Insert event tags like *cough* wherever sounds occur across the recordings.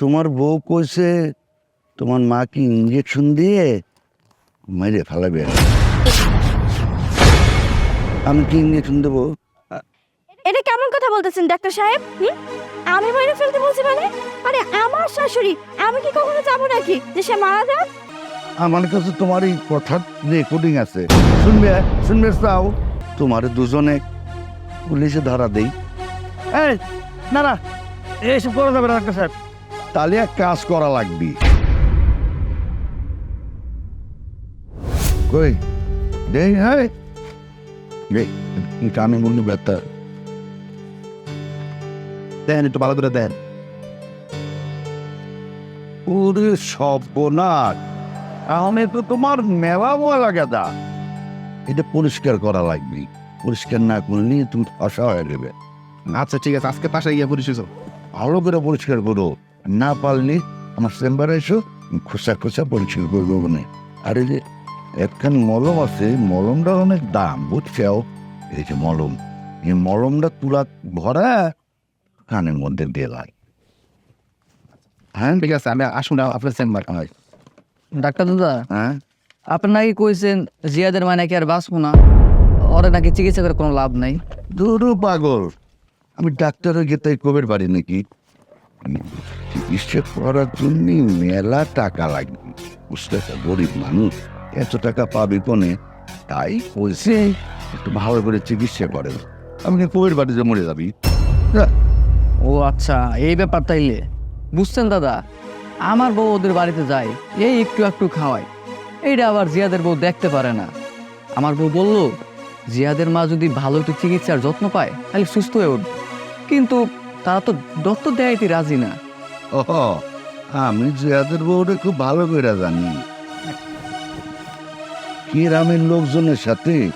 তোমার বউ কইছে তোমার মা কি ইঞ্জেকশন দিয়ে মেরে ফেলাবে। আমি কি ইঞ্জেকশন দেবো? এটা কেমন কথা বলতেছেন ডাক্তার সাহেব? আমি মেরে ফেলতে বলছি মানে? আরে আমার শাশুড়ি আমি কি কখনো যাব নাকি যে সে মারা যাক? আমার কাছে তোমার এই কথার রেকর্ডিং আছে। শুনবে শুনবে চাও তোমার দুজনে পুলিশে ধরা দেই। এই না না এইসব করা যাবে না ডাক্তার সাহেব। তাহলে এক কাজ করা লাগবে। কই? দেই হ্যাঁ কানে ব্যথা। দেন একটু ভালো করে দেন। ওরে সর্বনাশ। আমি তো তোমার মেলা ময়লা গেদা এটা পরিষ্কার করা লাগবে। পরিষ্কার না করলে তুমি ফসা হয়ে যাবে। আচ্ছা ঠিক আছে আজকে পাশে গিয়ে পরিশেষ ভালো করে পরিষ্কার করো। না পারলে আমার চেম্বারে এসো খোসা খোসা পরিষ্কার করে দেবো না আর এই যে একখান মলম আছে মলমটা অনেক দাম বুঝছাও? এই যে মলম। এই মলমটা তুলা ভরা কানের মধ্যে দিয়ে লাগে হ্যাঁ? ঠিক আছে আমি আসুন আপনার চেম্বার। হয়। ডাক্তার দাদা হ্যাঁ? আপনি নাকি কইছেন জিয়াদের মানে নাকি আর বাঁচবো না? ওরা নাকি চিকিৎসা করে কোনো লাভ নাই? দুরু পাগল। আমি ডাক্তারের গেতে কবের বাড়ি নাকি? চিকিৎসা করার জন্য মেলা টাকা লাগবে বুঝতে? গরিব মানুষ, এত টাকা পাবি কোনে? তাই বলছে একটু ভালো করে চিকিৎসা করে আমি কবের বাড়িতে মরে যাবি? ও আচ্ছা এই ব্যাপার তাইলে। বুঝছেন দাদা, আমার বউ ওদের বাড়িতে যায়, এই একটু একটু খাওয়ায়। এইটা আবার জিয়াদের বউ দেখতে পারে না। আমার বউ বলল, জিয়াদের মা যদি ভালো একটু চিকিৎসার যত্ন পায়, তাহলে সুস্থ হয়ে উঠবে। কিন্তু তারা তো দত্ত দেয়াইতে রাজি না। ও আমি জিয়াদের বউরে খুব ভালো করে জানি। কি রামের লোকজনের সাথে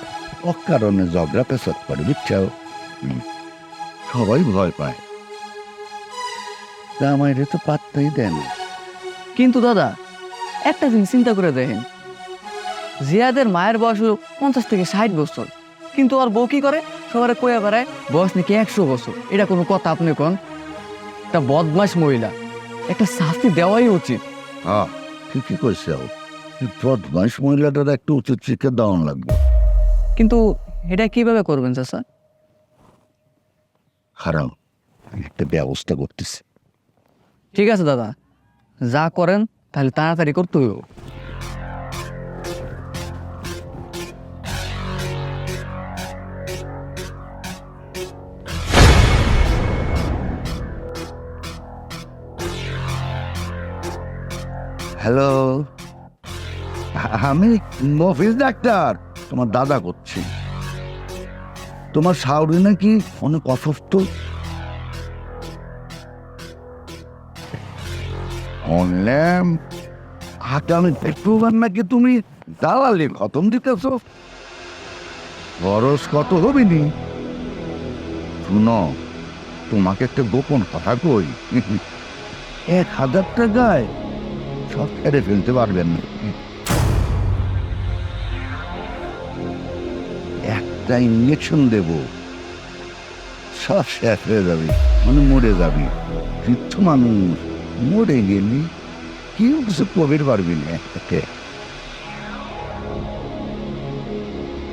অকারণে ঝগড়া পেশাদ করে বুঝছাও। সবাই ভয় পায়। তা তো পাত্তাই দেয় না। কিন্তু দাদা একটা জিনিস চিন্তা করে দেখেন। জিয়াদের মায়ের বয়স পঞ্চাশ থেকে ষাট বছর। কিন্তু আর বউ কি করে? সবার কয়ে বেড়ায় বয়স নাকি একশো বছর। এটা কোনো কথা আপনি কোন? একটা বদমাস মহিলা। একটা শাস্তি দেওয়াই উচিত। হ্যাঁ ঠিকই কইছে বদমাস মহিলাটার একটু উচিত শিক্ষা দেওয়া লাগবে। কিন্তু এটা কীভাবে করবেন খারাপ আমি একটা ব্যবস্থা করতেছি। ঠিক আছে দাদা। যা করেন তাহলে তাড়াতাড়ি করতে হইব। হ্যালো আমি মফিজ ডাক্তার। তোমার দাদা করছি। তোমার শাওরি নাকি অনেক অসুস্থ? অনলাম হাতে আমি পেট্রোবার নাকি তুমি দালালি খতম দিতেছ? খরচ কত হবে নি? শুনো, তোমাকে একটা গোপন কথা কই। *laughs* এক হাজার টাকায় সব ছেড়ে ফেলতে পারবেন একটা ইঞ্জেকশন দেব সব শেষ হয়ে যাবে মানে মরে যাবি বৃদ্ধ মানুষ মরে গেলি কেউ কিছু কবির পারবি না।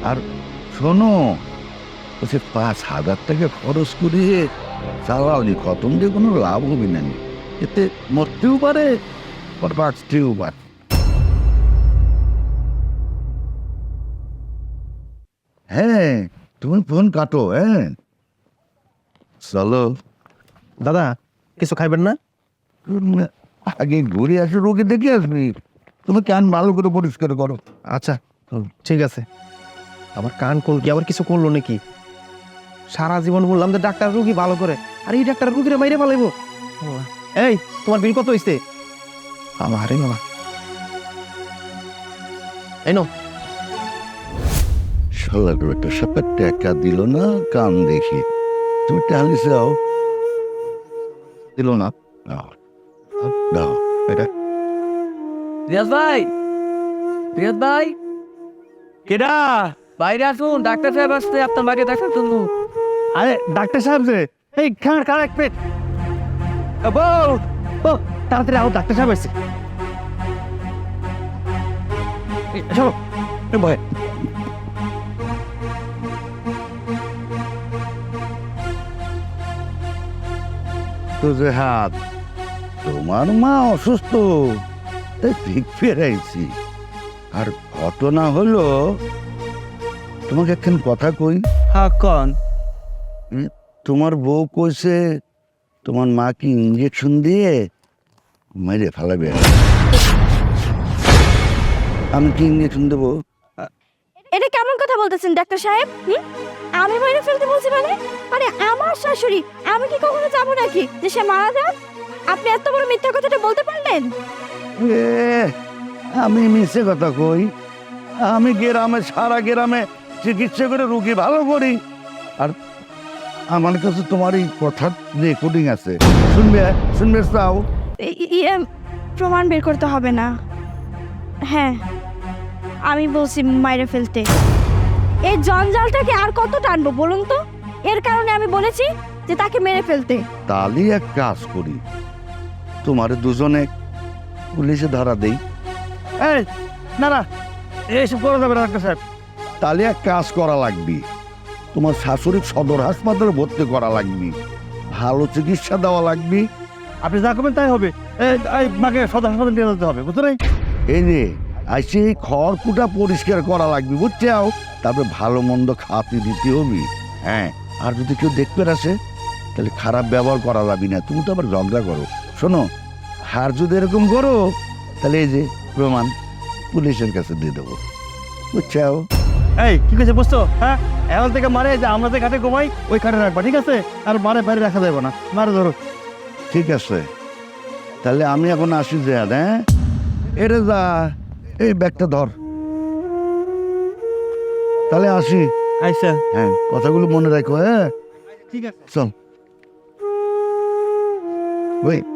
আর শোনো বলছে পাঁচ হাজার টাকা খরচ করে চালাওনি খতম দিয়ে কোনো লাভ হবে না এতে মরতেও পারে আবার বাঁচতেও পারে হ্যাঁ তুমি ফোন কাটো হ্যাঁ চলো। দাদা কিছু খাইবেন না? আগে ঘুরে আসো রোগী দেখে আসবি। তুমি কান ভালো করে পরিষ্কার করো। আচ্ছা ঠিক আছে। আমার কান কোন কি? আবার কিছু করল নাকি? সারা জীবন বললাম যে ডাক্তার রুগী ভালো করে আর এই ডাক্তার রুগীরা মাইরে ফেলাইবো? এই তোমার বিল কত হইছে? আমার আরে বাবা এই নো শালার একটা সাপে টাকা দিল না কান দেখি। তুমি টালি যাও দিল না। দাও। এটা। রিয়াজ ভাই! রিয়াজ ভাই! কেডা? বাইরে আসুন ডাক্তার সাহেব আসছে আপনার বাড়ি দেখার জন্য। আরে ডাক্তার সাহেব যে এই খান খান এক পেট। বউ ও তাড়াতাড়ি আও ডাক্তার সাহেব চলো ভয় হাত তোমার মা অসুস্থ তাই ঠিক ফেরাইছি। আর ঘটনা হলো তোমাকে একখান কথা কই? হ্যাঁ কন? তোমার বউ কইছে তোমার মা কি ইঞ্জেকশন দিয়ে মেরে ফেলাবে আমি কি ইঞ্জেকশন দেবো? এটা কেমন কথা বলতেছেন ডাক্তার সাহেব? আমি মেরে ফেলতে বলছি মানে? আরে আমার শাশুড়ি আমি কি কখনো যাব নাকি যে সে মারা যাক? আপনি এত বড় মিথ্যা কথাটা বলতে পারলেন? আমি মিশে কথা কই। আমি গ্রামে সারা গ্রামে চিকিৎসা করে রুগী ভালো করি। আর আমার কাছে তোমার এই কথার রেকর্ডিং আছে। শুনবে শুনবে চাও? ই- ইয়ে প্রমাণ বের করতে হবে না। হ্যাঁ আমি বলছি মাইরে ফেলতে। এই জঞ্জালটাকে আর কত টানবো বলুন তো? এর কারণে আমি বলেছি যে তাকে মেরে ফেলতে। তাহলে এক কাজ করি। তোমার দুজনে পুলিশে ধরা দেই। এই না না এইসব করা যাবে না ডাক্তার সাহেব। তাহলে এক কাজ করা লাগবে। তোমার শাশুড়ি সদর হাসপাতালে ভর্তি করা লাগবে। ভালো চিকিৎসা দেওয়া লাগবে। আপনি যা করবেন তাই হবে। এই মাকে সদর হাসপাতাল নিয়ে যেতে হবে বুঝতে নাই এই যে আইসে এই খড়কুটা পরিষ্কার করা লাগবে বুঝছাও? তারপরে ভালো মন্দ খাতি দিতে হবে। হ্যাঁ আর যদি কেউ দেখতে আসে তাহলে খারাপ ব্যবহার করা যাবে না তুমি তো আবার ঝগড়া করো। শোনো হার যদি এরকম করো তাহলে এই যে প্রমাণ পুলিশের কাছে দিয়ে দেবো। বুঝছাও? এই কি কইছে বুঝছ? হ্যাঁ এখন থেকে মারে যে আমরা যে ঘাটে ঘুমাই ওই ঘাটে রাখবা ঠিক আছে? আর মারে বাইরে রাখা যাবে না। মারে ধরো। ঠিক আছে। তাহলে আমি এখন আসি যে হ্যাঁ? এরে যা এই ব্যাগটা ধর। তাহলে আসি। আচ্ছা হ্যাঁ কথাগুলো মনে রাখো হ্যাঁ? ঠিক আছে। চল। ওই।